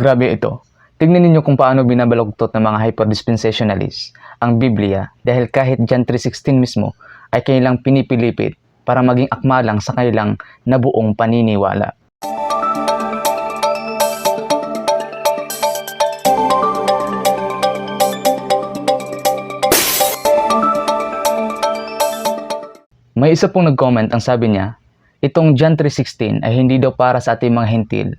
Grabe ito. Tignan ninyo kung paano binabalugtot ng mga hyperdispensationalists ang Biblia dahil kahit John 3.16 mismo ay kanilang pinipilipit para maging akmalang sa kanilang nabuong paniniwala. May isa pong nag-comment ang sabi niya, itong John 3.16 ay hindi daw para sa ating mga hintil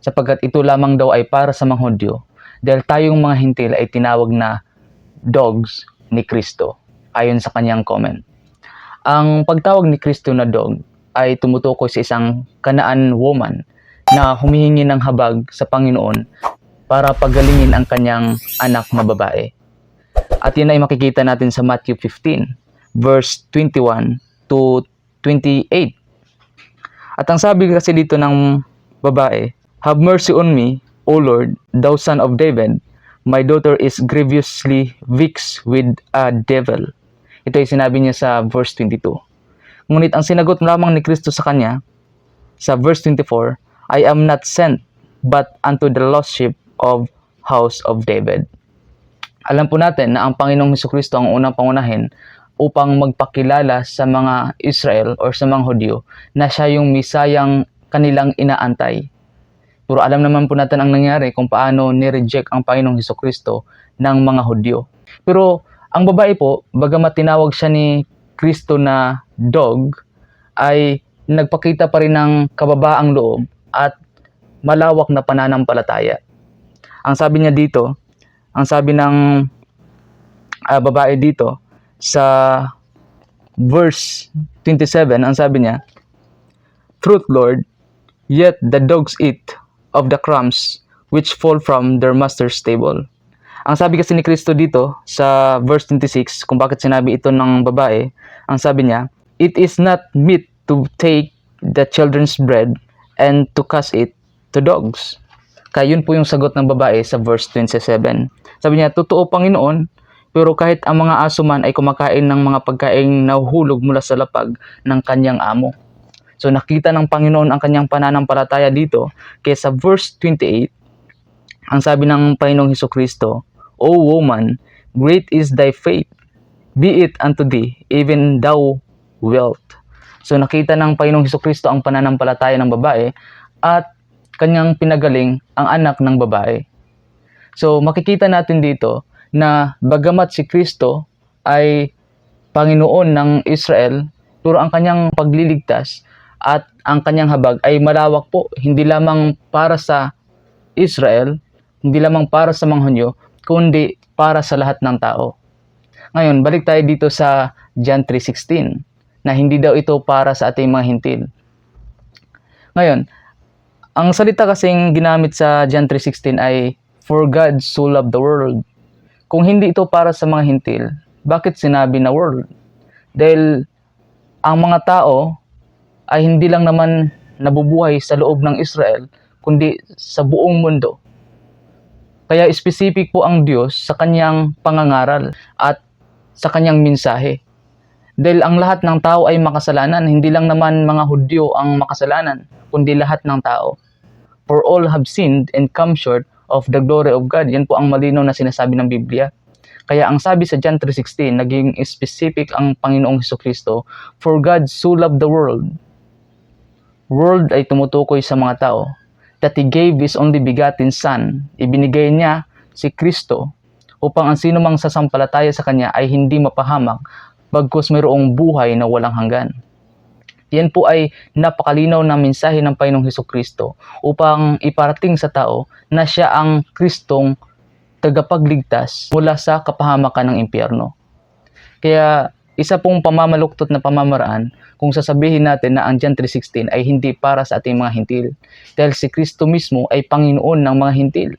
sapagkat ito lamang daw ay para sa mga Hudyo dahil tayong mga hintil ay tinawag na dogs ni Kristo ayon sa kanyang comment. Ang pagtawag ni Kristo na dog ay tumutukoy sa isang kanaan woman na humihingi ng habag sa Panginoon para pagalingin ang kanyang anak na babae. At yun ay makikita natin sa Matthew 15 verse 21 to 28. At ang sabi kasi dito ng babae, Have mercy on me, O Lord, thou son of David. My daughter is grievously vexed with a devil. Ito ay sinabi niya sa verse 22. Ngunit ang sinagot lamang ni Kristo sa kanya, sa verse 24, I am not sent, but unto the lost sheep of house of David. Alam po natin na ang Panginoong Hesus Kristo ang unang pangunahin upang magpakilala sa mga Israel or sa mga Hudyo na siya yung misayang kanilang inaantay. Pero alam naman po natin ang nangyari kung paano ni-reject ang Panginoong Hesus Kristo ng mga Hudyo. Pero ang babae po, bagamat tinawag siya ni Kristo na dog, ay nagpakita pa rin ng kababaang loob at malawak na pananampalataya. Ang sabi niya dito, ang sabi ng ah, babae dito sa verse 27, ang sabi niya, Truth, Lord, yet the dogs eat of the crumbs which fall from their master's table. Ang sabi kasi ni Kristo dito sa verse 26, kung bakit sinabi ito ng babae, ang sabi niya, It is not meet to take the children's bread and to cast it to dogs. Kaya yun po yung sagot ng babae sa verse 27. Sabi niya, Totoo Panginoon, pero kahit ang mga aso man ay kumakain ng mga pagkaing nahuhulog mula sa lapag ng kanyang amo. So nakita ng Panginoon ang kanyang pananampalataya dito. Kaya sa verse 28, ang sabi ng Panginoong Hesus Kristo, O woman, great is thy faith. Be it unto thee, even thou wilt. So nakita ng Panginoong Hesus Kristo ang pananampalataya ng babae at kanyang pinagaling ang anak ng babae. So makikita natin dito na bagamat si Kristo ay Panginoon ng Israel, pero ang kanyang pagliligtas at ang kanyang habag ay malawak po, hindi lamang para sa Israel, hindi lamang para sa mga Hunyo, kundi para sa lahat ng tao. Ngayon, balik tayo dito sa John 3.16 na hindi daw ito para sa ating mga hintil. Ngayon, ang salita kasing ginamit sa John 3.16 ay For God so loved the world. Kung hindi ito para sa mga hintil, bakit sinabi na world? Dahil ang mga tao ay hindi lang naman nabubuhay sa loob ng Israel, kundi sa buong mundo. Kaya specific po ang Diyos sa kanyang pangangaral at sa kanyang mensahe. Dahil ang lahat ng tao ay makasalanan, hindi lang naman mga Hudyo ang makasalanan, kundi lahat ng tao. For all have sinned and come short of the glory of God. Yan po ang malinaw na sinasabi ng Biblia. Kaya ang sabi sa John 3.16, naging specific ang Panginoong Hesus Kristo, For God so loved the world. World ay tumutukoy sa mga tao. That He gave His only begotten Son. Ibinigay niya si Kristo upang ang sino mang sasampalataya sa Kanya ay hindi mapahamak bagkus mayroong buhay na walang hanggan. Yan po ay napakalinaw na mensahe ng Panginoong Hesus Kristo upang iparating sa tao na siya ang Kristong tagapagligtas mula sa kapahamakan ng impyerno. Kaya isa pong pamamaluktot na pamamaraan kung sasabihin natin na ang John 3.16 ay hindi para sa ating mga hintil dahil si Kristo mismo ay Panginoon ng mga hintil.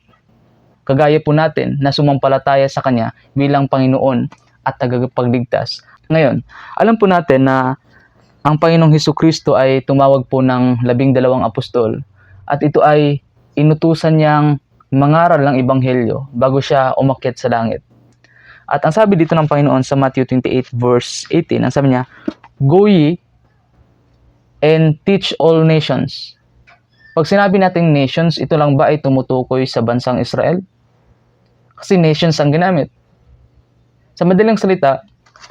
Kagaya po natin na sumampalataya sa Kanya bilang Panginoon at tagapagligtas. Ngayon, alam po natin na ang Panginoong Hesus Kristo ay tumawag po ng labing dalawang apostol at ito ay inutusan niyang mangaral ng ebanghelyo bago siya umakyat sa langit. At ang sabi dito ng Panginoon sa Matthew 28 verse 18, ang sabi niya, Go ye and teach all nations. Pag sinabi nating nations, ito lang ba ay tumutukoy sa bansang Israel? Kasi nations ang ginamit. Sa madaling salita,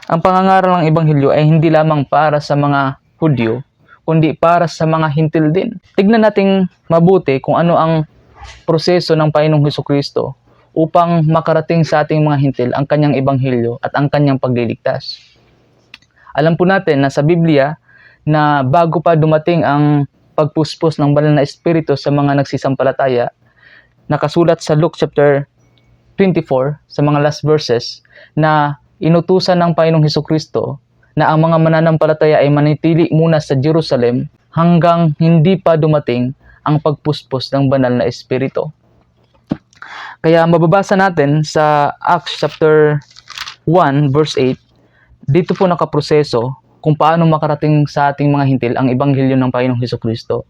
ang pangangaral ng Ebanghelyo ay hindi lamang para sa mga Hudyo, kundi para sa mga hintil din. Tignan nating mabuti kung ano ang proseso ng Panginoong Heso Kristo upang makarating sa ating mga hintil ang kanyang Ebanghelyo at ang kanyang pagliligtas. Alam po natin na sa Biblia na bago pa dumating ang pagpuspos ng banal na espiritu sa mga nagsisampalataya, nakasulat sa Luke chapter 24 sa mga last verses na inutusan ng Panginoong Heso Kristo na ang mga mananampalataya ay manitili muna sa Jerusalem hanggang hindi pa dumating ang pagpuspos ng banal na espiritu. Kaya mababasa natin sa Acts chapter 1 verse 8, dito po nakaproseso kung paano makarating sa ating mga hintil ang ebanghelyo ng Panginoong Heso Kristo.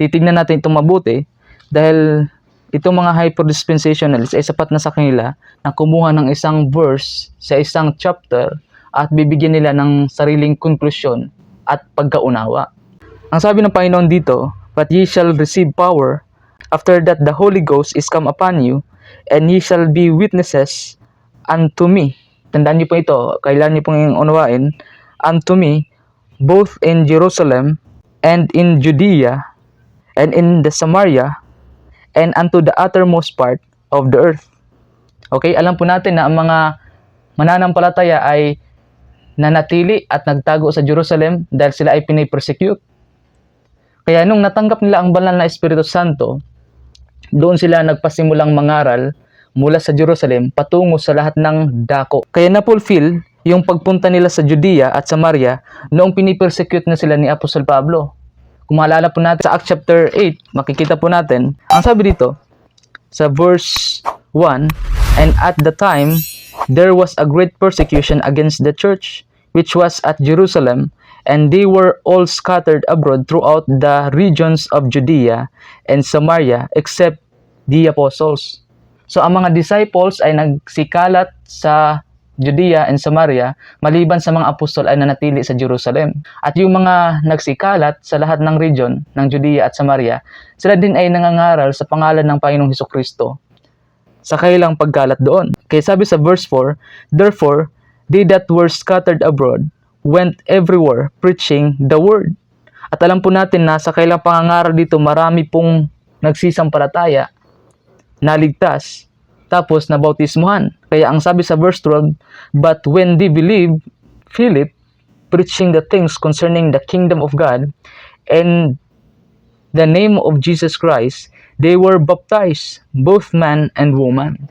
Titignan natin itong mabuti dahil itong mga hyper-dispensationalists ay sapat na sa kanila na kumuha ng isang verse sa isang chapter at bibigyan nila ng sariling konklusyon at pagkaunawa. Ang sabi ng Panginoon dito, But ye shall receive power after that the Holy Ghost is come upon you, and ye shall be witnesses unto me. Tandaan niyo po ito, kailan niyo pong unawain, unto me, both in Jerusalem and in Judea and in the Samaria and unto the uttermost part of the earth. Okay, alam po natin na ang mga mananampalataya ay nanatili at nagtago sa Jerusalem dahil sila ay pinipersecute. Kaya nung natanggap nila ang banal na Espiritu Santo, doon sila nagpasimulang mangaral mula sa Jerusalem patungo sa lahat ng dako. Kaya napulfill yung pagpunta nila sa Judea at Samaria noong pinipersecute na sila ni Apostol Pablo. Kung maalala po natin sa Acts chapter 8, makikita po natin, ang sabi dito, sa verse 1, And at the time, there was a great persecution against the church, which was at Jerusalem, and they were all scattered abroad throughout the regions of Judea and Samaria, except the apostles. So ang mga disciples ay nagsikalat sa Judea and Samaria, maliban sa mga apostol ay nanatili sa Jerusalem. At yung mga nagsikalat sa lahat ng region ng Judea at Samaria, sila din ay nangangaral sa pangalan ng Panginoong Heso Kristo sa kailang pagkalat doon. Kaya sabi sa verse 4, Therefore, they that were scattered abroad went everywhere preaching the word. At alam po natin na sa kailang pangangaral dito, marami pong nagsisampalataya, naligtas, tapos nabautismuhan. Kaya ang sabi sa verse 12, But when they believed, Philip, preaching the things concerning the kingdom of God, and the name of Jesus Christ, they were baptized, both man and woman.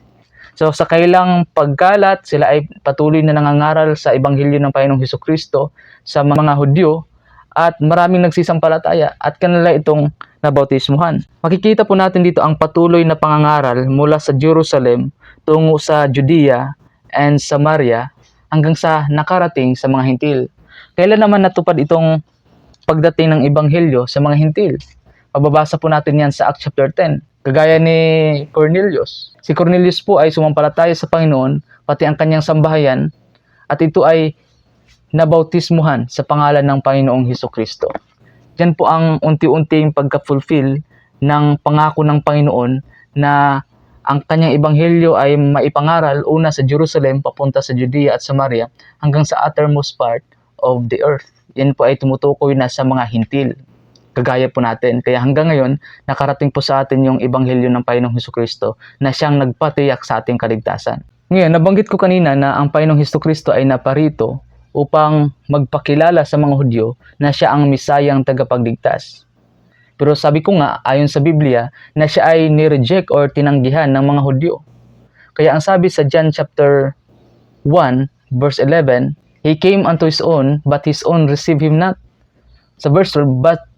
So sa kailang pagkalat, sila ay patuloy na nangangaral sa ebanghelyo ng Panginoong Heso Kristo sa mga Hudyo at maraming nagsisampalataya at kanila itong nabautismuhan. Makikita po natin dito ang patuloy na pangangaral mula sa Jerusalem tungo sa Judea and Samaria hanggang sa nakarating sa mga hintil. Kailan naman natupad itong pagdating ng ebanghelyo sa mga hintil? Mababasa po natin yan sa Acts chapter 10. Kagaya ni Cornelius. Si Cornelius po ay sumampalataya sa Panginoon, pati ang kanyang sambahayan, at ito ay nabautismuhan sa pangalan ng Panginoong Heso Kristo. Yan po ang unti-unting pagka-fulfill ng pangako ng Panginoon na ang kanyang ebanghelyo ay maipangaral una sa Jerusalem papunta sa Judea at Samaria hanggang sa uttermost part of the earth. Yan po ay tumutukoy na sa mga hintil kagaya po natin. Kaya hanggang ngayon, nakarating po sa atin yung ebanghelyo ng Panginoong Heso Kristo na siyang nagpatiyak sa ating kaligtasan. Ngayon, nabanggit ko kanina na ang Panginoong Heso Kristo ay naparito upang magpakilala sa mga Hudyo na siya ang misayang tagapagligtas. Pero sabi ko nga, ayon sa Biblia, na siya ay nireject or tinanggihan ng mga Hudyo. Kaya ang sabi sa John chapter 1, verse 11, He came unto His own, but His own received Him not. Sa verse 12, But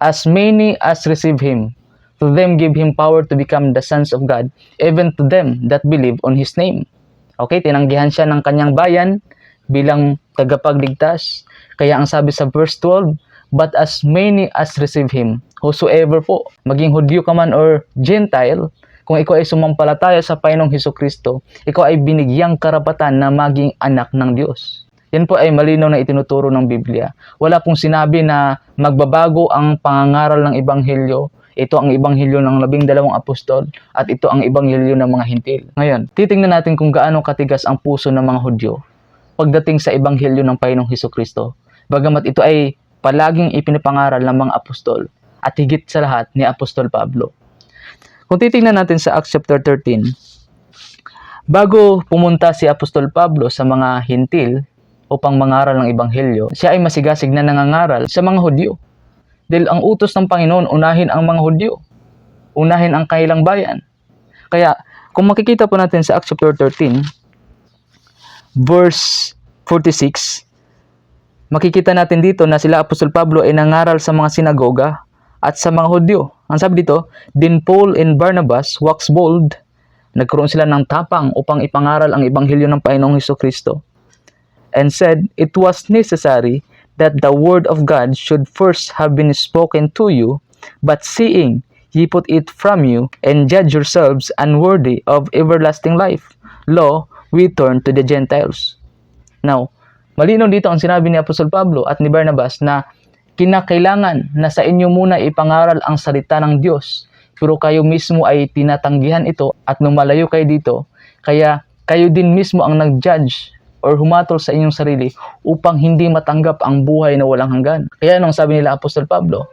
as many as receive him. To them give him power to become the sons of God, even to them that believe on his name. Okay, tinanggihan siya ng kanyang bayan bilang tagapagligtas. Kaya ang sabi sa verse 12, But as many as receive him, whosoever po, maging Hudyo ka man or Gentile, kung ikaw ay sumampalataya sa Panginoong Heso Kristo, ikaw ay binigyang karapatan na maging anak ng Diyos. Yan po ay malinaw na itinuturo ng Biblia. Wala pong sinabi na magbabago ang pangangaral ng Ebanghelyo. Ito ang Ebanghelyo ng labing dalawang apostol at ito ang Ebanghelyo ng mga hintil. Ngayon, titingnan natin kung gaano katigas ang puso ng mga Hudyo pagdating sa Ebanghelyo ng Panginoong Heso Kristo. Bagamat ito ay palaging ipinapangaral ng mga apostol at higit sa lahat ni Apostol Pablo. Kung titingnan natin sa Acts chapter 13, bago pumunta si Apostol Pablo sa mga hintil upang mangaral ng Ebanghelyo, siya ay masigasig na nangangaral sa mga Hudyo. Dahil ang utos ng Panginoon, unahin ang mga Hudyo. Unahin ang kailang bayan. Kaya, kung makikita po natin sa Acts chapter 13, verse 46, makikita natin dito na sila Apostol Pablo ay nangaral sa mga sinagoga at sa mga Hudyo. Ang sabi dito, Din Paul and Barnabas wax bold. Nagkaroon sila ng tapang upang ipangaral ang ebanghelyo ng Panginoong Heso Kristo. And said, It was necessary that the word of God should first have been spoken to you, but seeing ye put it from you, and judge yourselves unworthy of everlasting life, lo, we turn to the Gentiles. Now, malinaw dito ang sinabi ni Apostol Pablo at ni Barnabas na kinakailangan na sa inyo muna ipangaral ang salita ng Diyos. Pero kayo mismo ay tinatanggihan ito at lumalayo kayo dito, kaya kayo din mismo ang nag-judge or humatol sa inyong sarili upang hindi matanggap ang buhay na walang hanggan. Kaya anong sabi nila Apostol Pablo?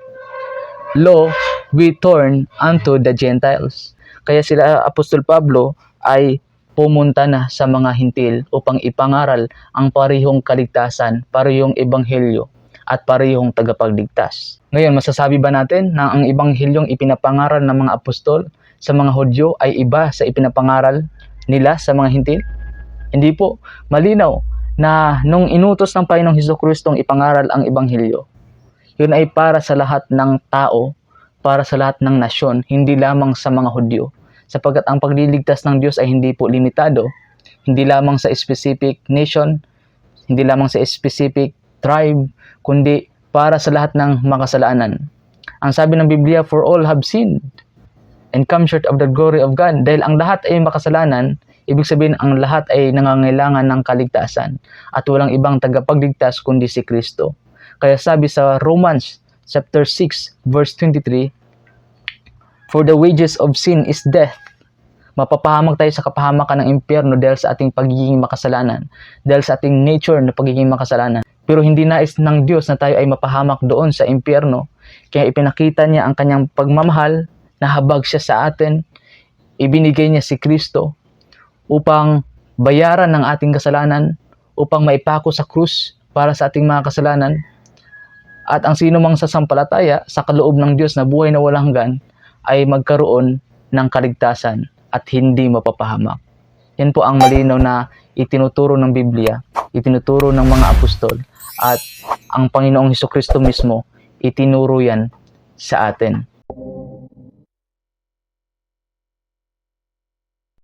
Lo, we turn unto the Gentiles. Kaya sila Apostol Pablo ay pumunta na sa mga hintil upang ipangaral ang parihong kaligtasan, parihong ebanghelyo at parihong tagapagligtas. Ngayon, masasabi ba natin na ang ebanghelyong ipinapangaral ng mga apostol sa mga Hudyo ay iba sa ipinapangaral nila sa mga hintil? Hindi po. Malinaw na nung inutos ng Panginoong Hesus Kristong ipangaral ang ebanghelyo, yun ay para sa lahat ng tao, para sa lahat ng nasyon, hindi lamang sa mga Hudyo. Sapagkat ang pagliligtas ng Diyos ay hindi po limitado, hindi lamang sa specific nation, hindi lamang sa specific tribe, kundi para sa lahat ng makasalanan. Ang sabi ng Biblia, for all have sinned and come short of the glory of God. Dahil ang lahat ay makasalanan, ibig sabihin ang lahat ay nangangailangan ng kaligtasan at walang ibang tagapagligtas kundi si Kristo. Kaya sabi sa Romans chapter 6 verse 23, For the wages of sin is death. Mapapahamak tayo sa kapahamakan ng impyerno dahil sa ating pagiging makasalanan, dahil sa ating nature na pagiging makasalanan. Pero hindi nais ng Diyos na tayo ay mapahamak doon sa impyerno. Kaya ipinakita niya ang kanyang pagmamahal, nahabag siya sa atin, ibinigay niya si Kristo upang bayaran ng ating kasalanan, upang maipako sa krus para sa ating mga kasalanan. At ang sino mang sasampalataya sa kaloob ng Diyos na buhay na walang hanggan ay magkaroon ng kaligtasan at hindi mapapahamak. Yan po ang malinaw na itinuturo ng Biblia, itinuturo ng mga apostol, at ang Panginoong Heso Kristo mismo itinuro yan sa atin.